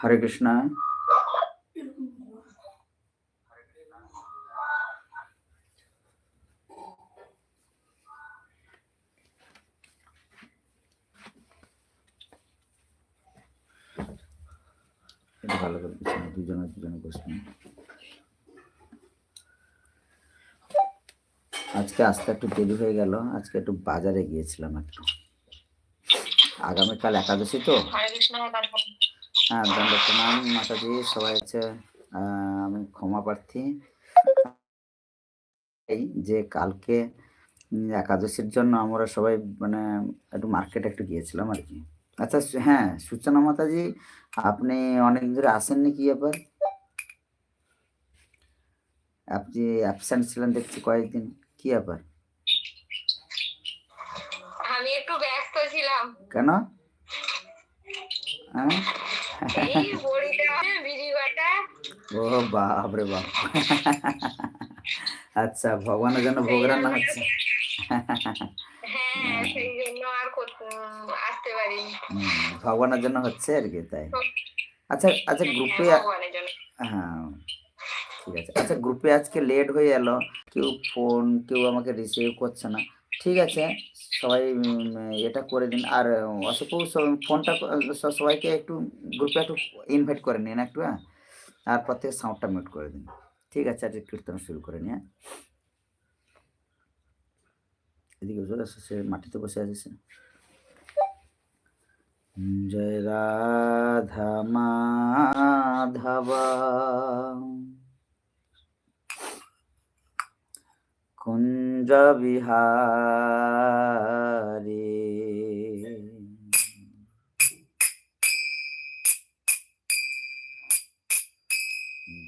হরে কৃষ্ণ। ভালো করে দুজনে দুজনে বসবেন আজকে আসতে একটু দেরি হয়ে গেল, আজকে একটু বাজারে গিয়েছিলাম একটু। আগামীকাল একাদশী তো? হ্যাঁ দণ্ড প্রণাম মাতাজি সবাই হচ্ছে আমি ক্ষমা প্রার্থী। এই যে কালকে একাদশীর জন্য আমরা সবাই মানে একটু মার্কেটে একটু গিয়েছিলাম আর কি। আচ্ছা হ্যাঁ সূচনা মাতাজি আপনি অনেক ধরে আসেননি কি ব্যাপার? আপনি অ্যাবসেন্ট ছিলেন দেখছি কয়েকদিন কি ব্যাপার? আমি একটু ব্যস্ত ছিলাম। কেন? হ্যাঁ? বিড়ি ও বাপ রে বাপ। আচ্ছা ভগবানের জন্য ভোগ রান্না হচ্ছে। হ্যাঁ ভগবানের জন্য হচ্ছে আর কি তাই। আচ্ছা আচ্ছা গ্রুপে হ্যাঁ, হ্যাঁ ঠিক আছে। আচ্ছা গ্রুপে আজকে লেট হয়ে এলো। কেউ ফোন কেউ আমাকে রিসিভ করছে না। ঠিক আছে সবাই এটা করে দিন। আর অশোক ফোনটা সবাইকে একটু গ্রুপে একটু ইনভাইট করে নিন একটু হ্যাঁ? তারপর থেকে সাউন্ডটা মিউট করে দিন। ঠিক আছে, আজকে কীর্তন শুরু করে নিয়ে এদিকে চলে আসো সে মাটিতে বসে আছে জয় রাধা মাধবা কুঞ্জ বিহারী।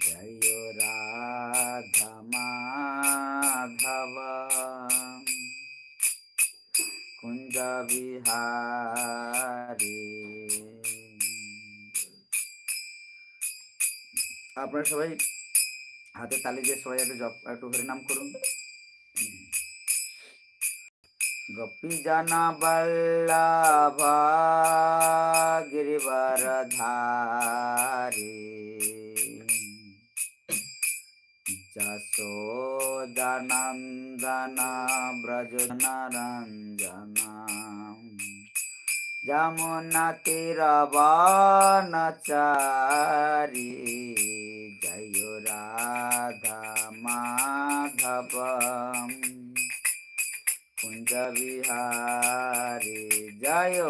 জয় রাধা কুঞ্জ বিহারী। আপনারা সবাই হাতে তালি দিয়ে সবাই একটু জপ একটু হরিনাম করুন। গোপী জানা বল্লভা গিরিবর ধারী যশোদানন্দনা ব্রজ নরঞ্জনা। যমুনা তীরবনচারী জয় রাধা মাধব কুঞ্জ বিহারী জয়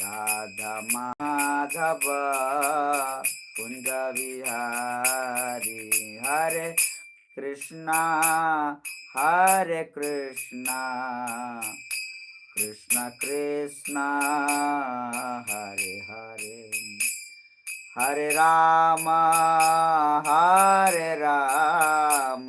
রাধা মাধব কুঞ্জ বিহারী হরে কৃষ্ণা হরে কৃষ্ণা কৃষ্ণ কৃষ্ণ হরে হরে হরে রাম হরে রাম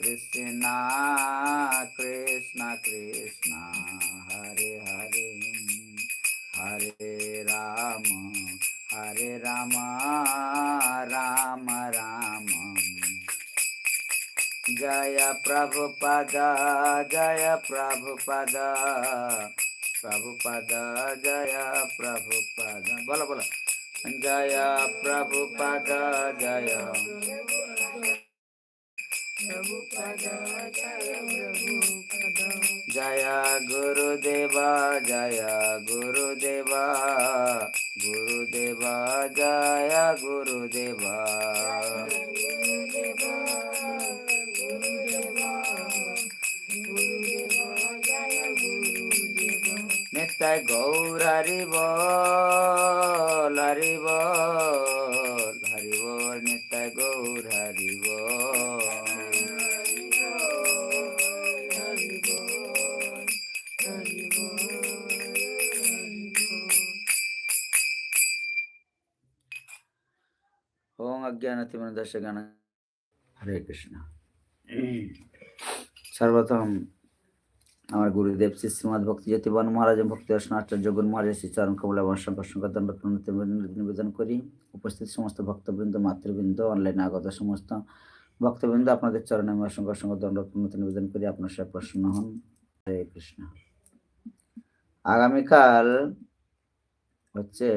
কৃষ্ণ কৃষ্ণ কৃষ্ণ হরে হরে হরে রাম হরে রাম রাম রাম জয় প্রভুপদ জয় প্রভুপদ প্রভুপদ জয় প্রভুপদ বলো বলো জয় প্রভুপদ জয় জয় গুরুদেবা জয় গুরুদেবা গুরুদেবা জয় গুরুদেবা নিতাই গৌর হরি বল হরি বল হরি ওম অজ্ঞানতিমনদর্শ জ্ঞান হরে কৃষ্ণ। সর্বপ্রথম আমার গুরুদেব শ্রী শ্রীমদ ভক্তি জ্যোতিবান মহারাজ ভক্তি দর্শন আচার্য গুরু মহারাজ শ্রী চরণ কমল এবং শঙ্কর নিবেদন করি। উপস্থিত সমস্ত ভক্তবৃন্দ মাতৃবৃন্দ অনলাইনে আগত সমস্ত ভক্তবৃন্দ আপনাদের চরণে আমি অসংখ্য অসংখ্য দণ্ড প্রণতি নিবেদন করি। আপনার সব প্রসন্ন হন। হরে কৃষ্ণ। আগামীকাল হচ্ছে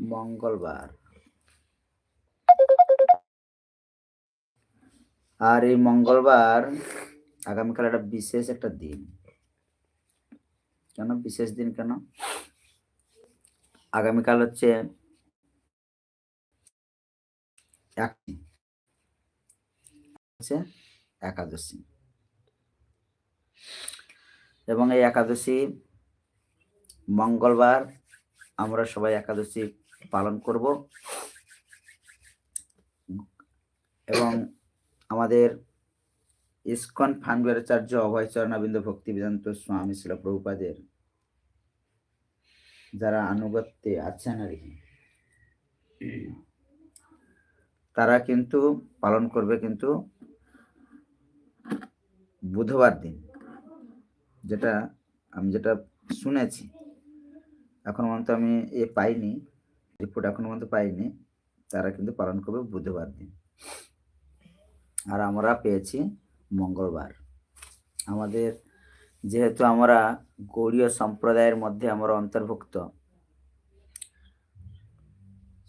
মঙ্গলবার। আর এই মঙ্গলবার আগামীকাল একটা বিশেষ একটা দিন। কেন বিশেষ দিন কেন? আগামীকাল হচ্ছে হচ্ছে একাদশী। এবং এই একাদশী মঙ্গলবার আমরা সবাই একাদশী পালন করব। এবং আমাদের ইস্কন চরণাবিন্দ ভক্তি বেদান্ত স্বামী শিল প্রভুপাদের, যারা আনুগত্যে আছেন আর কি। তারা কিন্তু পালন করবে কিন্তু বুধবার দিন, যেটা আমি যেটা শুনেছি। এখন পর্যন্ত আমি এ পাইনি, রিপোর্ট এখন পর্যন্ত পাইনি, তারা কিন্তু পালন করবে বুধবার দিন। আর আমরা পেয়েছি মঙ্গলবার। আমাদের যেহেতু আমরা গৌড়ীয় সম্প্রদায়ের মধ্যে আমরা অন্তর্ভুক্ত,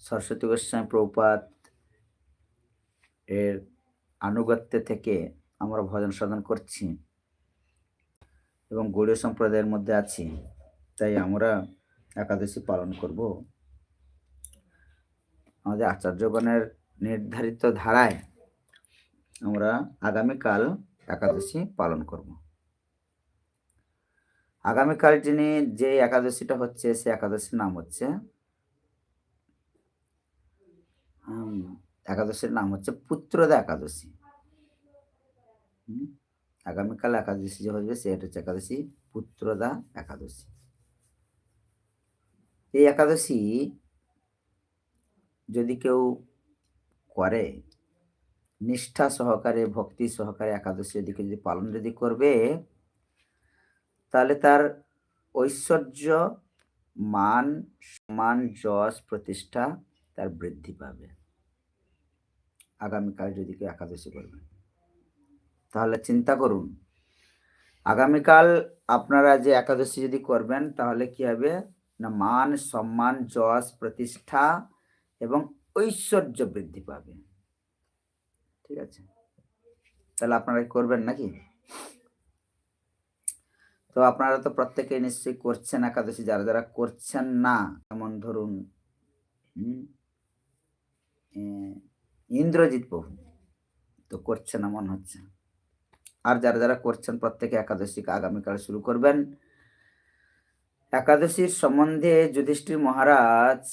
সরস্বতী গোস্বামী প্রভুপাত এর আনুগত্য থেকে আমরা ভজন সাধন করছি এবং গৌড়ীয় সম্প্রদায়ের মধ্যে আছি, তাই আমরা একাদশী পালন করব। আমাদের আচার্যগণের নির্ধারিত ধারায় আমরা আগামীকাল একাদশী পালন করব। আগামীকাল যিনি যে একাদশীটা হচ্ছে, সে একাদশীর নাম হচ্ছে একাদশীর নাম হচ্ছে পুত্রদা একাদশী। আগামীকাল একাদশী যে হবে সেটা হচ্ছে একাদশী পুত্রদা একাদশী। এই একাদশী যদি কেউ করে নিষ্ঠা সহকারে, ভক্তি সহকারে একাদশী দিকে যদি পালন যদি করবে, তাহলে তার ঐশ্বর্য, মান, সম্মান, যশ, প্রতিষ্ঠা তার বৃদ্ধি পাবে। আগামীকাল যদি কেউ একাদশী করবে। তাহলে চিন্তা করুন। আগামীকাল আপনারা যে একাদশী যদি করবেন, তাহলে কি হবে? না, মান, সম্মান, যশ, প্রতিষ্ঠা এবং ঐশ্বর্য বৃদ্ধি পাবে। ঠিক আছে। তাহলে আপনারা করবেন নাকি? তো আপনারা তো প্রত্যেকে নিশ্চয়ই করছেন একাদশী, যারা যারা করছেন না, যেমন ধরুন ইন্দ্রজিৎ প্রভু তো করছে না, মনে হচ্ছে। আর যারা যারা করছেন, প্রত্যেকে একাদশীকে আগামীকাল শুরু করবেন। একাদশীর সম্বন্ধে যুধিষ্ঠির মহারাজ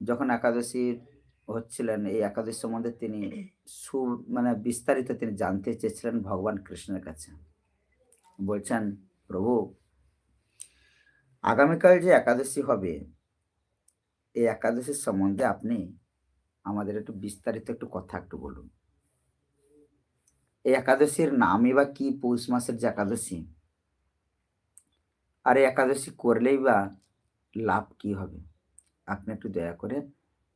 যখন একাদশীর হচ্ছিলেন, এই একাদশী সম্বন্ধে তিনি সু মানে বিস্তারিত তিনি জানতে চেয়েছিলেন ভগবান কৃষ্ণের কাছে। বলছেন, প্রভু, আগামীকাল যে একাদশী হবে, এই একাদশীর সম্বন্ধে আপনি আমাদের একটু বিস্তারিত একটু কথা একটু বলুন। এই একাদশীর নামই বা কি পৌষ মাসের যে একাদশী? আর এই একাদশী করলেই বা লাভ কি হবে? আপনি একটু দয়া করে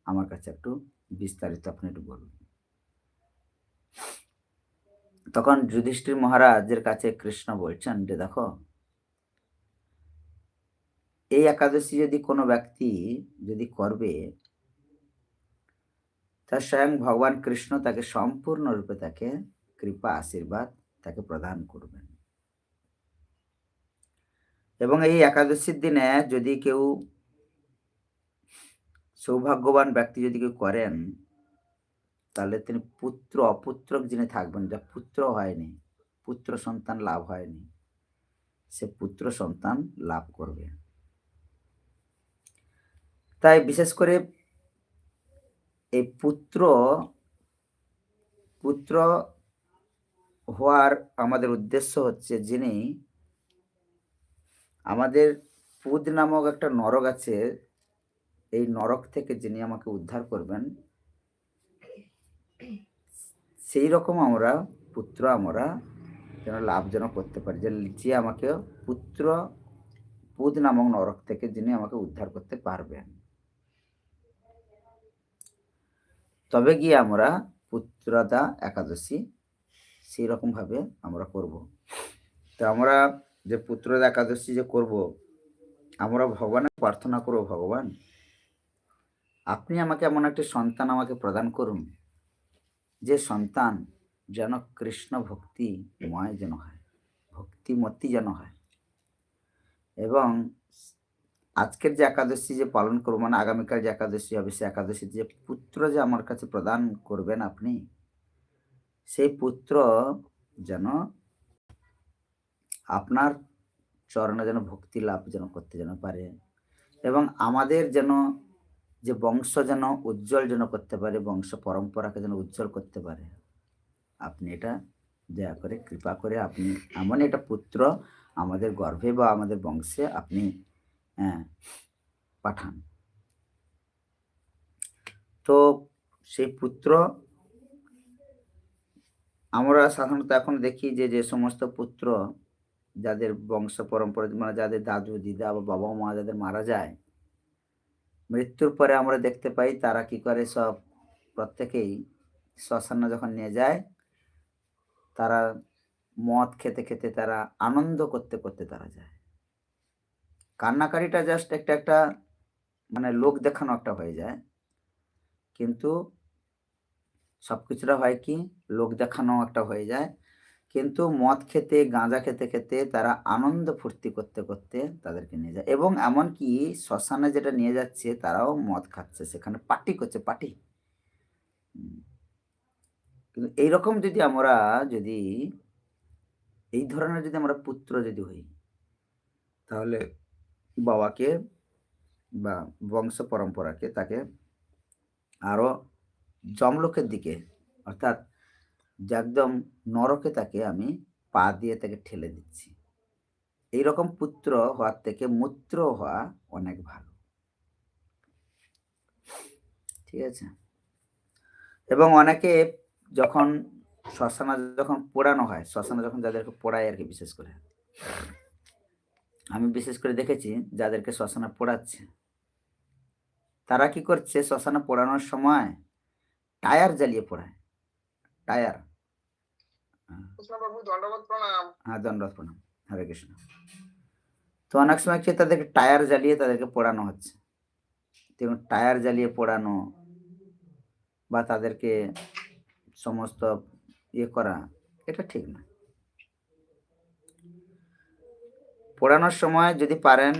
আমার কাছে একটু বিস্তারিত আপনি একটু বলুন। তখন যুধিষ্ঠির মহারাজের কাছে কৃষ্ণ বলছেন যে, দেখো, এই একাদশী যদি কোনো ব্যক্তি যদি করবে তার স্বয়ং ভগবান কৃষ্ণ তাকে সম্পূর্ণরূপে তাকে কৃপা, আশীর্বাদ তাকে প্রদান করবেন। এবং এই একাদশীর দিনে যদি কেউ সৌভাগ্যবান ব্যক্তি যদি কেউ করেন, তাহলে তিনি পুত্র অপুত্রক যিনি থাকবেন, যা পুত্র হয়নি, পুত্র সন্তান লাভ হয়নি, সে পুত্র সন্তান লাভ করবে। তাই বিশেষ করে এই পুত্র পুত্র হওয়ার আমাদের উদ্দেশ্য হচ্ছে যিনি আমাদের পুদ নামক একটা নরক আছে এই নরক থেকে যিনি আমাকে উদ্ধার করবেন, সেই রকম আমরা পুত্র আমরা যেন লাভ যেন করতে পারি। যে যে আমাকে পুত্র পুদ নামক নরক থেকে যিনি আমাকে উদ্ধার করতে পারবেন। তবে গিয়ে আমরা পুত্রদা একাদশী সেই রকম ভাবে আমরা করব। তো আমরা যে পুত্রদা একাদশী যে করব, আমরা ভগবানের প্রার্থনা করব ভগবান। আপনি আমাকে এমন একটি সন্তান আমাকে প্রদান করুন, যে সন্তান যেন কৃষ্ণ ভক্তি ভক্তিময় যেন হয় ভক্তিমতী যেন হয়। এবং আজকের যে একাদশী যে পালন করব মানে আগামীকাল যে একাদশী হবে, সে একাদশীতে যে পুত্র যে আমার কাছে প্রদান করবেন আপনি, সেই পুত্র যেন আপনার চরণে যেন ভক্তি লাভ যেন করতে যেন পারে। এবং আমাদের যেন যে বংশ যেন উজ্জ্বল যেন করতে পারে বংশ পরম্পরাকে যেন উজ্জ্বল করতে পারে। আপনি এটা দয়া করে কৃপা করে আপনি এমন একটা পুত্র আমাদের গর্ভে বা আমাদের বংশে আপনি হ্যাঁ, পাঠান। তো সেই পুত্র আমরা সাধারণত এখন দেখি যে যে সমস্ত পুত্র যাদের বংশ পরম্পরা মানে যাদের দাদু দিদা বা বাবা মা যাদের মারা যায় মৃত্যুর পরে আমরা দেখতে পাই তারা কি করে সব প্রত্যেকেই শ্মশানে যখন নিয়ে যায়, তারা মদ খেতে খেতে তারা আনন্দ করতে করতে তারা যায়। কান্নাকারিটা জাস্ট একটা একটা মানে লোক দেখানো একটা হয়ে যায়। কিন্তু সব কিছুটা হয় কি, লোক দেখানো একটা হয়ে যায়। কিন্তু মদ খেতে, গাঁজা খেতে খেতে তারা আনন্দ ফুর্তি করতে করতে তাদেরকে নিয়ে যায়। এবং এমনকি শ্মশানে যেটা নিয়ে যাচ্ছে তারাও মদ খাচ্ছে, সেখানে পার্টি করছে, পার্টি। কিন্তু এইরকম যদি আমরা যদি, এই ধরনের যদি আমরা পুত্র যদি হই, তাহলে বাবাকে বা বংশ পরম্পরাকে তাকে আরও জমলোকের দিকে, অর্থাৎ যে একদম নরকে তাকে আমি পা দিয়ে তাকে ঠেলে দিচ্ছি। এই রকম পুত্র হওয়ার থেকে মূত্র হওয়া অনেক ভালো। ঠিক আছে? এবং অনেকে যখন শ্মশানা যখন পোড়ানো হয়, শ্মশানে যখন যাদেরকে পোড়ায় আর কি বিশেষ করে, আমি বিশেষ করে দেখেছি যাদেরকে শ্মশানে পোড়াচ্ছে, তারা কি করছে? শ্মশানে পোড়ানোর সময় টায়ার জ্বালিয়ে পোড়ায়। টায়ার। প্রণাম। হ্যাঁ দণ্ডবাদ প্রণাম। হরে কৃষ্ণ। তো অনেক সময় কি তাদেরকে টায়ার জ্বালিয়ে তাদেরকে পোড়ানো হচ্ছে? দেখুন টায়ার জ্বালিয়ে পোড়ানো বা তাদেরকে সমস্ত ইয়ে করা এটা ঠিক না। পোড়ানোর সময় যদি পারেন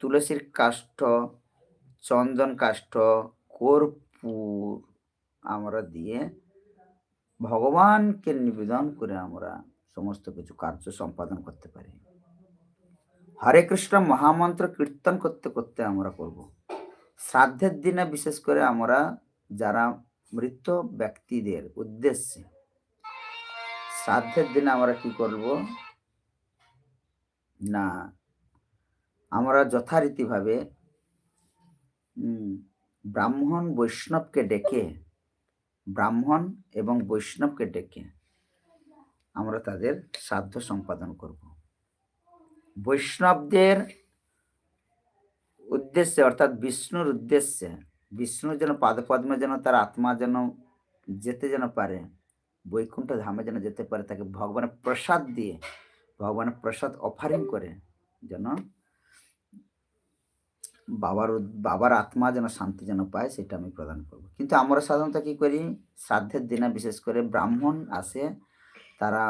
তুলসীর কাষ্ঠ চন্দন কাষ্ঠ কর্পূর আমরা দিয়ে ভগবানকে নিবেদন করে আমরা সমস্ত কিছু কার্য সম্পাদন করতে পারি। হরে কৃষ্ণ মহামন্ত্র কীর্তন করতে করতে আমরা করব। শ্রাদ্ধের দিনে বিশেষ করে আমরা যারা মৃত ব্যক্তিদের উদ্দেশ্যে শ্রাদ্ধের দিনে আমরা কি করব? না, আমরা যথারীতিভাবে ব্রাহ্মণ বৈষ্ণবকে ডেকে ব্রাহ্মণ এবং বৈষ্ণবকে ডেকে আমরা তাদের শ্রাদ্ধ সম্পাদন করব। বৈষ্ণবদের উদ্দেশ্যে অর্থাৎ বিষ্ণুর উদ্দেশ্যে, বিষ্ণু যেন পাদপদ্মে যেন তার আত্মা যেন যেতে যেন পারে, বৈকুণ্ঠ ধামে যেন যেতে পারে, তাকে ভগবানের প্রসাদ দিয়ে, ভগবানের প্রসাদ অফারিং করে যেন বাবার বাবার আত্মা যেন শান্তি যেন পায়, সেটা আমি প্রদান করব। কিন্তু আমরা সাধারণত কি করি? শ্রাদ্ধের দিনে বিশেষ করে ব্রাহ্মণ আসে তারা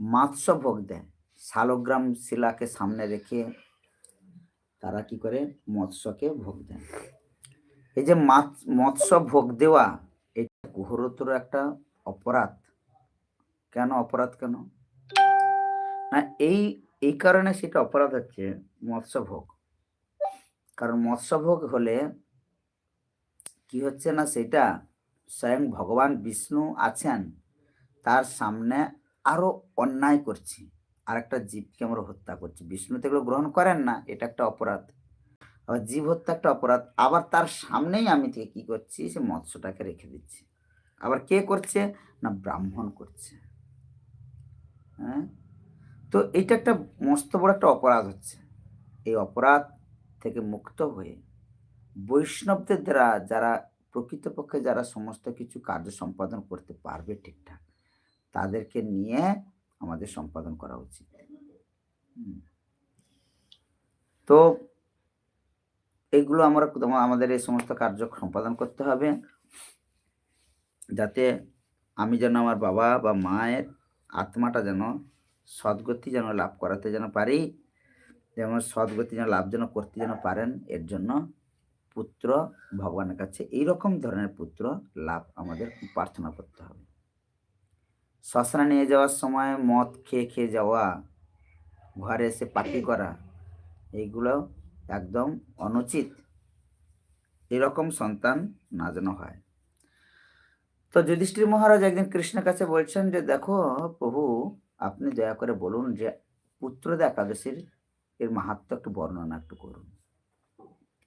মাৎস্য ভোগ দেয়। শালগ্রাম শিলাকে সামনে রেখে তারা কি করে? মৎস্যকে ভোগ দেন এই যে মৎস্য ভোগ দেওয়া, এটা ঘোরতর একটা অপরাধ। কেন অপরাধ কেন? না, এই এই কারণে সেটা অপরাধ হচ্ছে মৎস্য ভোগ। কারণ মৎস্য ভোগ হলে কি হচ্ছে না, সেটা স্বয়ং ভগবান বিষ্ণু আছেন, তার সামনে আরও অন্যায় করছি। আর একটা জীবকে আমরা হত্যা করছি। বিষ্ণু তো এগুলো গ্রহণ করেন না, এটা একটা অপরাধ। আবার জীব হত্যা একটা অপরাধ। আবার তার সামনেই আমি থেকে কি করছি, সে মৎস্যটাকে রেখে দিচ্ছি। আবার কে করছে না, ব্রাহ্মণ করছে। হ্যাঁ? তো এটা একটা মস্ত বড় একটা অপরাধ হচ্ছে। এই অপরাধ থেকে মুক্ত হয়ে বৈষ্ণবদের দ্বারা যারা প্রকৃতপক্ষে যারা সমস্ত কিছু কার্য সম্পাদন করতে পারবে ঠিকঠাক, তাদেরকে নিয়ে আমাদের সম্পাদন করা উচিত। তো এইগুলো আমরা আমাদের এই সমস্ত কার্য সম্পাদন করতে হবে যাতে আমি যেন আমার বাবা বা মায়ের আত্মাটা যেন সদ্গতি যেন লাভ করাতে যেন পারি যেমন সদ্গতি যেন, লাভ যেন, করতে যেন পারেন, এর জন্য পুত্র ভগবানের কাছে এই রকম ধরনের পুত্র লাভ আমাদের প্রার্থনা করতে হবে। শ্মশানে নিয়ে যাওয়ার সময় মদ খেয়ে খেয়ে যাওয়া, ঘরে এসে পার্টি করা, এইগুলো একদম অনুচিত। এরকম সন্তান না যেন হয়। তো যুধিষ্ঠির মহারাজ একদিন কৃষ্ণের কাছে বলছেন যে, দেখো প্রভু, আপনি দয়া করে বলুন যে, পুত্রদা একাদশীর এর মাহাত্ম একটু বর্ণনা একটু করুন।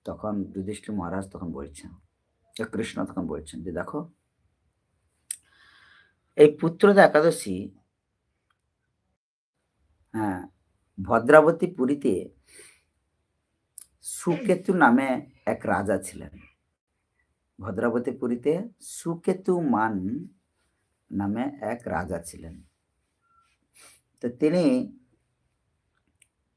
তখন যুধিষ্ঠির মহারাজ তখন বলছেন কৃষ্ণ তখন বলছেন যে, দেখো, এই পুত্রদা একাদশী হ্যাঁ ভদ্রাবতী পুরীতে সুকেতু নামে এক রাজা ছিলেন। ভদ্রাবতী পুরীতে সুকেতু মান নামে এক রাজা ছিলেন। তো তিনি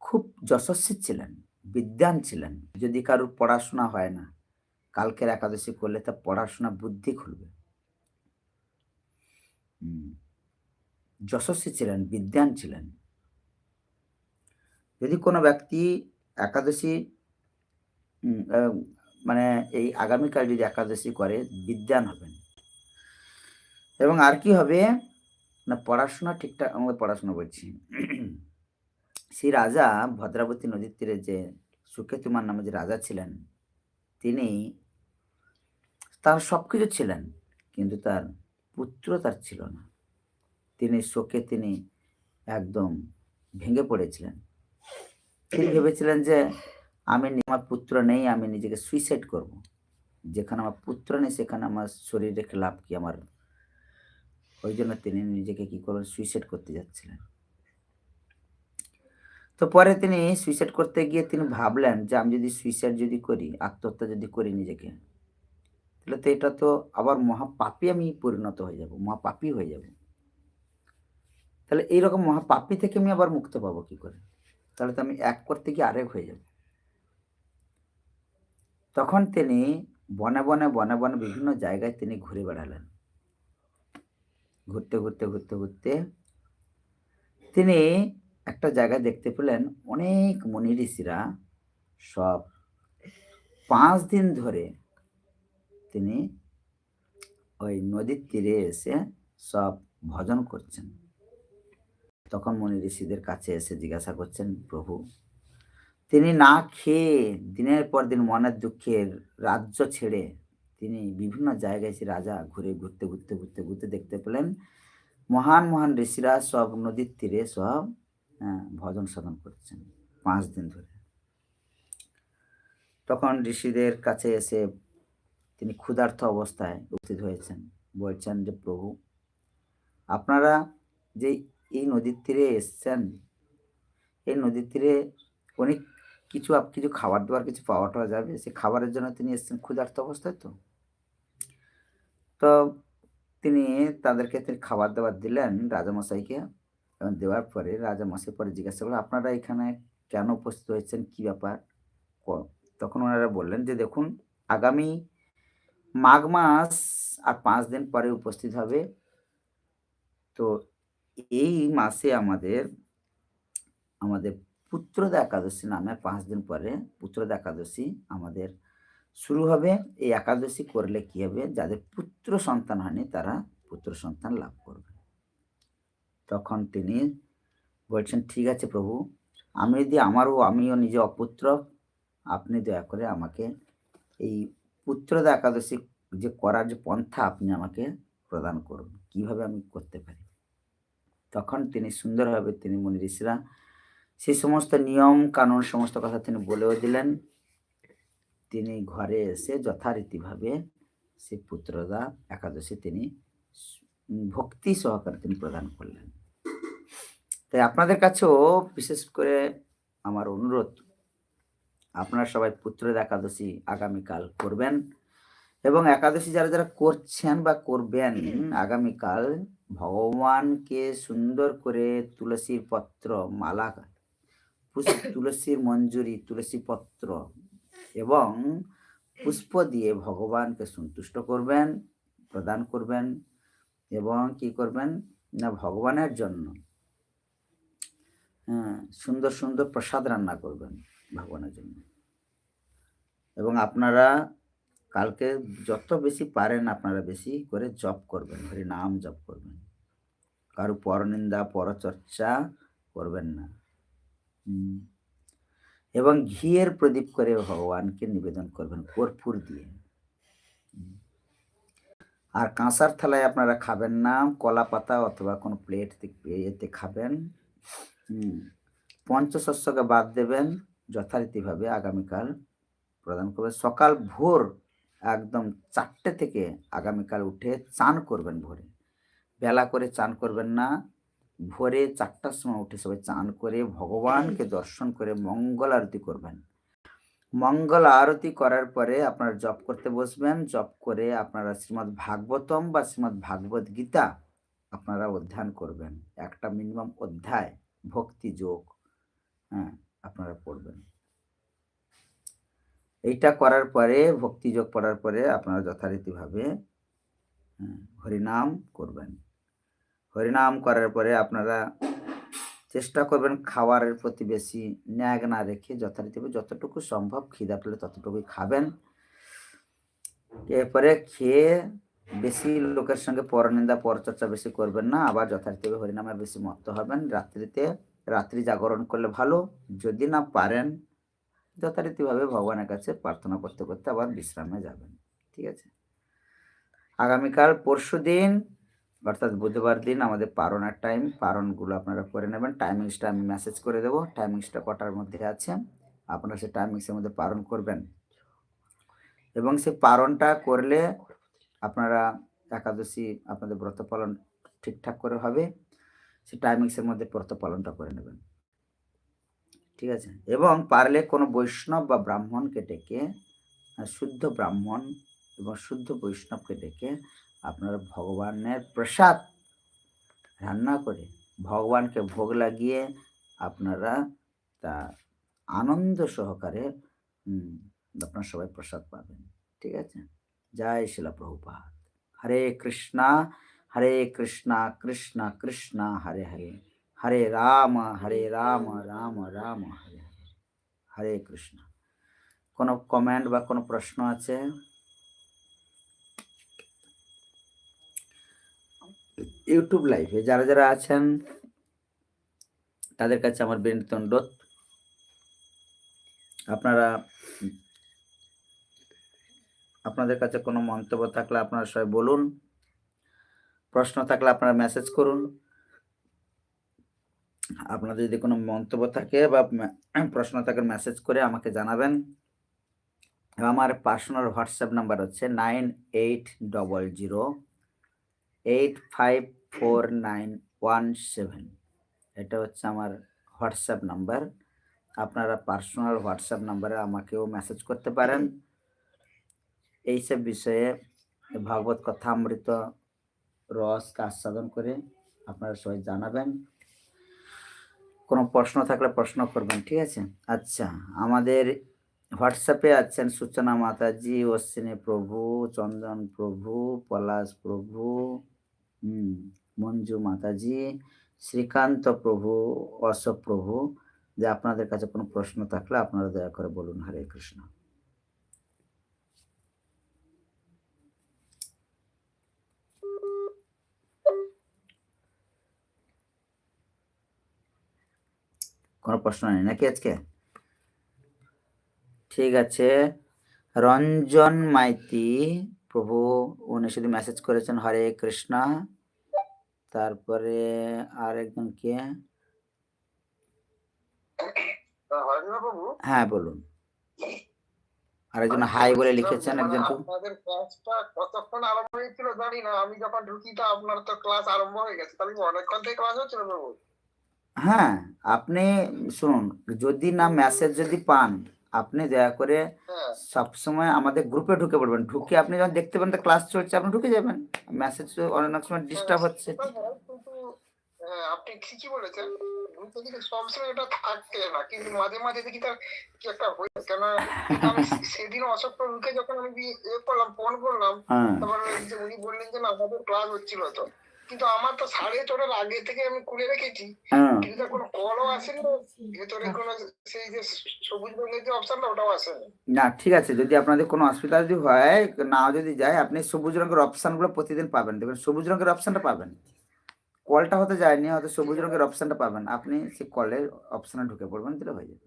খুব যশস্বী ছিলেন বিদ্যান ছিলেন। যদি কারোর পড়াশোনা হয় না, কালকের একাদশী করলে তা পড়াশোনা বুদ্ধি খুলবে। যশস্বী ছিলেন বিদ্যান ছিলেন। যদি কোনো ব্যক্তি একাদশী মানে এই আগামীকাল যদি একাদশী করে বিদ্যান হবেন। এবং আর কি হবে? না, পড়াশোনা ঠিকঠাক, আমাদের পড়াশোনা বলছি। সেই রাজা ভদ্রাবতী নদীর তীরে যে সুকেতুমান নামে যে রাজা ছিলেন, তিনি তার সব কিছু ছিলেন, কিন্তু তার পুত্র তার ছিল না। তিনি শোকে তিনি একদম ভেঙে পড়েছিলেন। তিনি ভেবেছিলেন যে, আমি আমার পুত্র নেই, আমি নিজেকে সুইসাইড করব। যেখানে আমার পুত্র নেই, সেখানে আমার শরীরে লাভ কি আমার? ওই জন্য তিনি নিজেকে কি করবেন সুইসাইড করতে যাচ্ছিলেন। তো পরে তিনি সুইসাইড করতে গিয়ে তিনি ভাবলেন যে আমি যদি সুইসাইড যদি করি, আত্মহত্যা যদি করি নিজেকে, তাহলে তো এটা তো আবার মহাপাপী আমি পরিণত হয়ে যাব, মহাপাপী হয়ে যাব। তাহলে এইরকম মহাপাপি থেকে আমি আবার মুক্ত পাবো কী করে? তাহলে তো আমি এক করতে গিয়ে আরেক হয়ে যাব। তখন তিনি বনে বনে বনে বনে বিভিন্ন জায়গায় তিনি ঘুরে বেড়ালেন। ঘুরতে ঘুরতে ঘুরতে ঘুরতে তিনি একটা জায়গায় দেখতে পেলেন অনেক মুনি ঋষিরা সব পাঁচ দিন ধরে তিনি ওই নদীর তীরে এসে সব ভজন করছেন। তখন মনি ঋষিদের কাছে এসে জিজ্ঞাসা করছেন, প্রভু, তিনি না খেয়ে দিনের পর দিন মনের দুঃখের রাজ্য ছেড়ে তিনি বিভিন্ন জায়গায় এসে রাজা ঘুরে ঘুরতে ঘুরতে ঘুরতে ঘুরতে দেখতে পেলেন। মহান মহান ঋষিরা সব নদীর তীরে সব ভজন সাধন করছেন পাঁচ দিন ধরে। তখন ঋষিদের কাছে এসে তিনি ক্ষুধার্ত অবস্থায় উপস্থিত হয়েছেন। বলছেন যে, প্রভু, আপনারা যে এই নদীর তীরে এসছেন, এই নদীর তীরে অনেক কিছু আপ, কিছু খাবার দাবার কিছু পাওয়া টাওয়া যাবে? সে খাবারের জন্য তিনি এসছেন ক্ষুধার্ত অবস্থায় তো? তো তিনি তাদেরকে তিনি খাবার দাবার দিলেন রাজামশাইকে। এবং দেওয়ার পরে রাজামশাই পরে জিজ্ঞাসা করল, আপনারা এখানে কেন উপস্থিত হয়েছেন? কি ব্যাপার? তখন ওনারা বললেন যে, দেখুন, আগামী মাঘ মাস আর পাঁচ দিন পরে উপস্থিত হবে। তো এই মাসে আমাদের আমাদের পুত্রদা একাদশী নামে পাঁচ দিন পরে পুত্রদা একাদশী আমাদের শুরু হবে। এই একাদশী করলে কি হবে? যাদের পুত্র সন্তান হয়নি, তারা পুত্র সন্তান লাভ করবে। তখন তিনি বলছেন, ঠিক আছে প্রভু, আমি যদি আমারও, আমিও নিজে অপুত্র, আপনি দয়া করে আমাকে এই পুত্রদা একাদশী যে করার যে পন্থা, আপনি আমাকে প্রদান করুন। কীভাবে আমি করতে পারি? তখন তিনি সুন্দরভাবে, তিনি মুনি ঋষিরা সেই সমস্ত নিয়ম কানুন সমস্ত কথা তিনি বলেও দিলেন। তিনি ঘরে এসে যথারীতিভাবে সেই পুত্রদা একাদশী তিনি ভক্তি সহকারে তিনি প্রদান করলেন। তাই আপনাদের কাছেও বিশেষ করে আমার অনুরোধ, আপনারা সবাই পুত্রদা একাদশী আগামীকাল করবেন এবং একাদশী যারা যারা করছেন বা করবেন, আগামীকাল ভগবানকে সুন্দর করে তুলসীর পত্র, মালা, পুষ্প, তুলসীর মঞ্জুরি, তুলসী পত্র এবং পুষ্প দিয়ে ভগবানকে সন্তুষ্ট করবেন, প্রদান করবেন। এবং কি করবেন? না, ভগবানের জন্য। হ্যাঁ সুন্দর সুন্দর প্রসাদ রান্না করবেন ভগবানের জন্য। এবং আপনারা কালকে যত বেশি পারেন, আপনারা বেশি করে জপ করবেন, হরি নাম জপ করবেন। কারও পরনিন্দা, পরচর্চা করবেন না। এবং ঘিয়ের প্রদীপ করে ভগবানকে নিবেদন করবেন কর্পূর দিয়ে। আর কাঁসার থালায় আপনারা খাবেন না, কলা পাতা অথবা কোনো প্লেট এতে খাবেন। পঞ্চশস্যকে বাদ দেবেন যথারীতিভাবে আগামীকাল প্রদান করবেন। সকাল ভোর একদম চারটে থেকে আগামীকাল উঠে চান করবেন ভোরে। বেলা করে চান করবেন না, ভোরে চারটার সময় উঠে সবাই চান করে ভগবানকে দর্শন করে মঙ্গল আরতি করবেন। মঙ্গল আরতি করার পরে আপনারা জপ করতে বসবেন। জপ করে আপনারা শ্রীমৎ ভাগবতম বা শ্রীমৎ ভাগবত গীতা আপনারা অধ্যয়ন করবেন। একটা মিনিমাম অধ্যায় ভক্তি যোগ হ্যাঁ আপনারা পড়বেন। এইটা করার পরে ভক্তি যোগ পড়ার পরে আপনারা যথারীতিভাবে হ্যাঁ, হরিনাম করবেন। হরিনাম করার পরে আপনারা চেষ্টা করবেন খাওয়ারের প্রতি বেশি ন্যাগ না রেখে যথারীতিভাবে যতটুকু সম্ভব খিদা পেলে ততটুকুই খাবেন। এরপরে খেয়ে বেশি লোকের সঙ্গে পরনিন্দা, পরচর্চা বেশি করবেন না, আবার যথারীতিভাবে হরিনামের বেশি মত্ত হবেন। রাত্রিতে, রাত্রি জাগরণ করলে ভালো, যদি না পারেন যথারীতিভাবে ভগবানের কাছে প্রার্থনা করতে করতে আবার বিশ্রামে যাবেন। ঠিক আছে? আগামীকাল পরশু দিন অর্থাৎ বুধবার দিন আমাদের পারনের টাইম। পারনগুলো আপনারা করে নেবেন। টাইমিংসটা আমি মেসেজ করে দেবো। টাইমিংসটা কটার মধ্যে আছে? আপনারা সেই টাইমিংসের মধ্যে পালন করবেন। এবং সে পালনটা করলে আপনারা একাদশী আপনাদের ব্রত পালন ঠিকঠাক করে হবে। সে টাইমিংসের মধ্যে ব্রত পালনটা করে নেবেন। ঠিক আছে? এবং পারলে কোনো বৈষ্ণব বা ব্রাহ্মণকে ডেকে, শুদ্ধ ব্রাহ্মণ এবং শুদ্ধ বৈষ্ণবকে ডেকে আপনারা ভগবানের প্রসাদ রান্না করে, ভগবানকে ভোগ লাগিয়ে আপনারা তা আনন্দ সহকারে আপনারা সবাই প্রসাদ পাবেন। ঠিক আছে? জয় শিলা প্রভুপাদ। হরে কৃষ্ণা হরে কৃষ্ণা, কৃষ্ণ কৃষ্ণ, হরে হরে। হরে রাম হরে রাম রাম রাম, হরে হরে। হরে কৃষ্ণ। কোনো কমেন্ট বা কোনো প্রশ্ন আছে? ইউটিউব লাইভে। যারা যারা আছেন, তাদের কাছে আমার বিনীত অনুরোধ। আপনারা, আপনাদের কাছে কোনো মন্তব্য থাকলে আপনারা সবাই বলুন। প্রশ্ন থাকলে আপনারা মেসেজ করুন। আপনাদের যদি কোনো মন্তব্য থাকে বা প্রশ্ন থাকে মেসেজ করে আমাকে জানাবেন। আমার পার্সোনাল হোয়াটসঅ্যাপ নাম্বার হচ্ছে nine eight double zero eight five four nine one seven এটা হচ্ছে আমার হোয়াটসঅ্যাপ নাম্বার। আপনারা পার্সোনাল হোয়াটসঅ্যাপ নাম্বারে আমাকেও মেসেজ করতে পারেন। এইসব বিষয়ে ভাগবত কথা অমৃত রসকে আস্বাদন করে আপনারা সবাই জানাবেন। কোনো প্রশ্ন থাকলে প্রশ্ন করবেন, ঠিক আছে? আচ্ছা আমাদের হোয়াটসঅ্যাপে আছেন সূচনা মাতাজি, অশ্বিনী প্রভু, চন্দন প্রভু, পলাশ প্রভু। মঞ্জু মাতাজি, শ্রীকান্ত প্রভু, অশোক প্রভু যে আপনাদের কাছে কোনো প্রশ্ন থাকলে আপনারা দয়া করে বলুন, হরে কৃষ্ণ। কোনো প্রশ্ন নেই নাকি আজকে? ঠিক আছে। রঞ্জন মাইতি প্রভু উনি শুধু মেসেজ করেছেন হরে কৃষ্ণা। তারপরে আর একজন কে হ্যাঁ বলুন। আরেকজন হাই বলে লিখেছেন একজন আপনাদের ক্লাসটা কতক্ষণ আরম্ভ হয়েছিল জানি না আমি যখন ঢুকি তো আপনার তো ক্লাস আরম্ভ হয়ে গেছে তাহলে অনেকক্ষণ থেকে ক্লাস হচ্ছিল বাবু হ্যাঁ আপনি শুনুন যদি না মেসেজ যদি পান আপনি দয়া করে হ্যাঁ। সবসময় আমাদের গ্রুপে ঢুকে পড়বেন। ঢুকে আপনি যখন দেখতে পান ক্লাস চলছে আপনি ঢুকে যাবেন। মেসেজ অনেক সময় ডিস্টার্ব হচ্ছে। কিন্তু হ্যাঁ, আপনি ঠিকই বলেছেন। গ্রুপে কিন্তু সবসময় এটা থাকে না। কিন্তু মাঝে মাঝে দেখি তার কি একটা হয়ে কেন আমি সেদিন অশোক প্রভুকে যখন আমি ইয়ে করলাম ফোন করলাম হ্যাঁ। যে উনি বললেন যে না আমাদের ক্লাস হচ্ছিল তো। কিন্তু আমার তো সাড়ে ছটার আগে থেকে আমি খুলে রেখেছি। হ্যাঁ। কিন্তু কোনো কলও আসেনি। ভেতরে কোনো সেই যে সবুজ রঙের যে অপশনটা ওটাও আসেনি। না ঠিক আছে। যদি আপনাদের কোনো অসুবিধা যদি হয় না যদি যায় আপনি সবুজ রঙের অপশনগুলো প্রতিদিন পাবেন। দেখবেন সবুজ রঙের অপশনটা পাবেন। কলটা হতে যায়নি হয়তো সবুজ রঙের অপশনটা পাবেন। আপনি সেই কলের অপশনে ঢুকে পড়বেন দিলে হয়ে যাবে।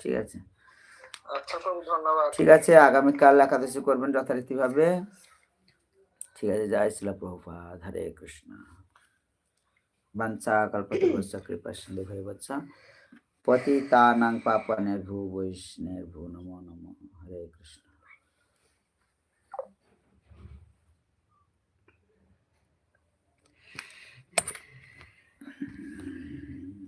ঠিক আছে। আচ্ছা খুব ধন্যবাদ। ঠিক আছে আগামীকাল একাদশী করবেন যথারীতিভাবে। ঠিক আছে, জয় শিলা প্রভুপাদ, হরে কৃষ্ণ। বাঞ্ছা কল্পতরুশ্চ কৃপা সিন্ধু ভয় বৎসা পতিতানাং পাপনের ভূ বৈষ্ণের ভূ নমো নমো, হরে কৃষ্ণ।